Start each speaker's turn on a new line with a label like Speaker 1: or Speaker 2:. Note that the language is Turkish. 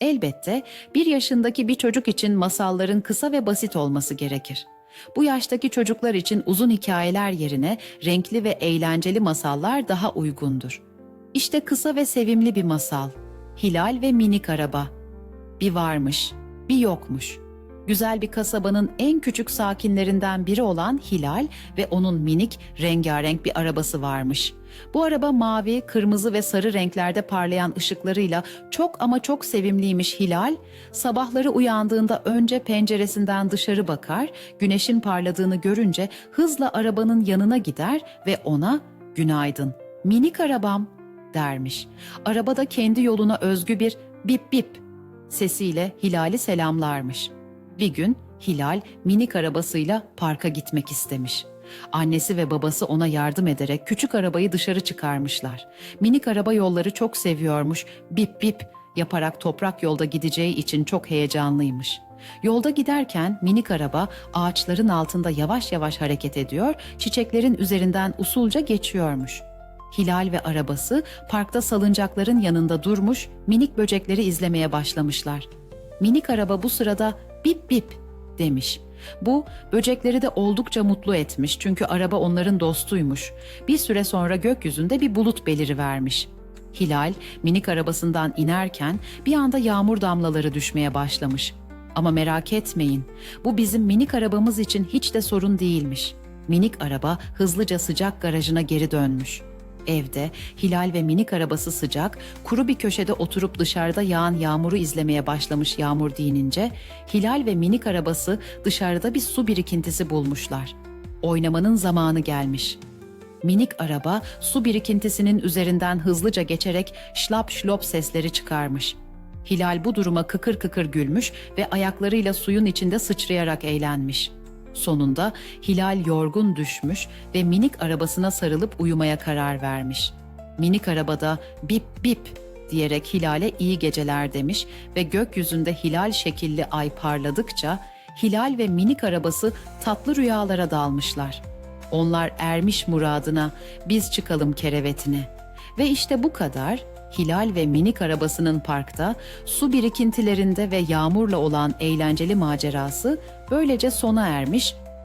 Speaker 1: Elbette bir yaşındaki bir çocuk için masalların kısa ve basit olması gerekir. Bu yaştaki çocuklar için uzun hikayeler yerine renkli ve eğlenceli masallar daha uygundur. İşte kısa ve sevimli bir masal. Hilal ve minik araba. Bir varmış, bir yokmuş. Güzel bir kasabanın en küçük sakinlerinden biri olan Hilal ve onun minik, rengarenk bir arabası varmış. Bu araba mavi, kırmızı ve sarı renklerde parlayan ışıklarıyla çok ama çok sevimliymiş Hilal. Sabahları uyandığında önce penceresinden dışarı bakar, güneşin parladığını görünce hızla arabanın yanına gider ve ona "Günaydın, minik arabam." dermiş. Arabada kendi yoluna özgü bir bip bip sesiyle Hilal'i selamlarmış. Bir gün Hilal minik arabasıyla parka gitmek istemiş. Annesi ve babası ona yardım ederek küçük arabayı dışarı çıkarmışlar. Minik araba yolları çok seviyormuş. Bip bip yaparak toprak yolda gideceği için çok heyecanlıymış. Yolda giderken minik araba ağaçların altında yavaş yavaş hareket ediyor, çiçeklerin üzerinden usulca geçiyormuş. Hilal ve arabası parkta salıncakların yanında durmuş, minik böcekleri izlemeye başlamışlar. Minik araba bu sırada bip bip demiş. Bu böcekleri de oldukça mutlu etmiş çünkü araba onların dostuymuş. Bir süre sonra gökyüzünde bir bulut beliri vermiş. Hilal minik arabasından inerken bir anda yağmur damlaları düşmeye başlamış. Ama merak etmeyin, bu bizim minik arabamız için hiç de sorun değilmiş. Minik araba hızlıca sıcak garajına geri dönmüş. Evde Hilal ve minik arabası sıcak, kuru bir köşede oturup dışarıda yağan yağmuru izlemeye başlamış yağmur dinince, Hilal ve minik arabası dışarıda bir su birikintisi bulmuşlar. Oynamanın zamanı gelmiş. Minik araba su birikintisinin üzerinden hızlıca geçerek şlap şlop sesleri çıkarmış. Hilal bu duruma kıkır kıkır gülmüş ve ayaklarıyla suyun içinde sıçrayarak eğlenmiş. Sonunda Hilal yorgun düşmüş ve minik arabasına sarılıp uyumaya karar vermiş. Minik arabada bip bip diyerek Hilal'e iyi geceler demiş ve gökyüzünde hilal şekilli ay parladıkça Hilal ve minik arabası tatlı rüyalara dalmışlar. Onlar ermiş muradına, biz çıkalım kerevetine. Ve işte bu kadar Hilal ve minik arabasının parkta su birikintilerinde ve yağmurla olan eğlenceli macerası böylece sona ermiş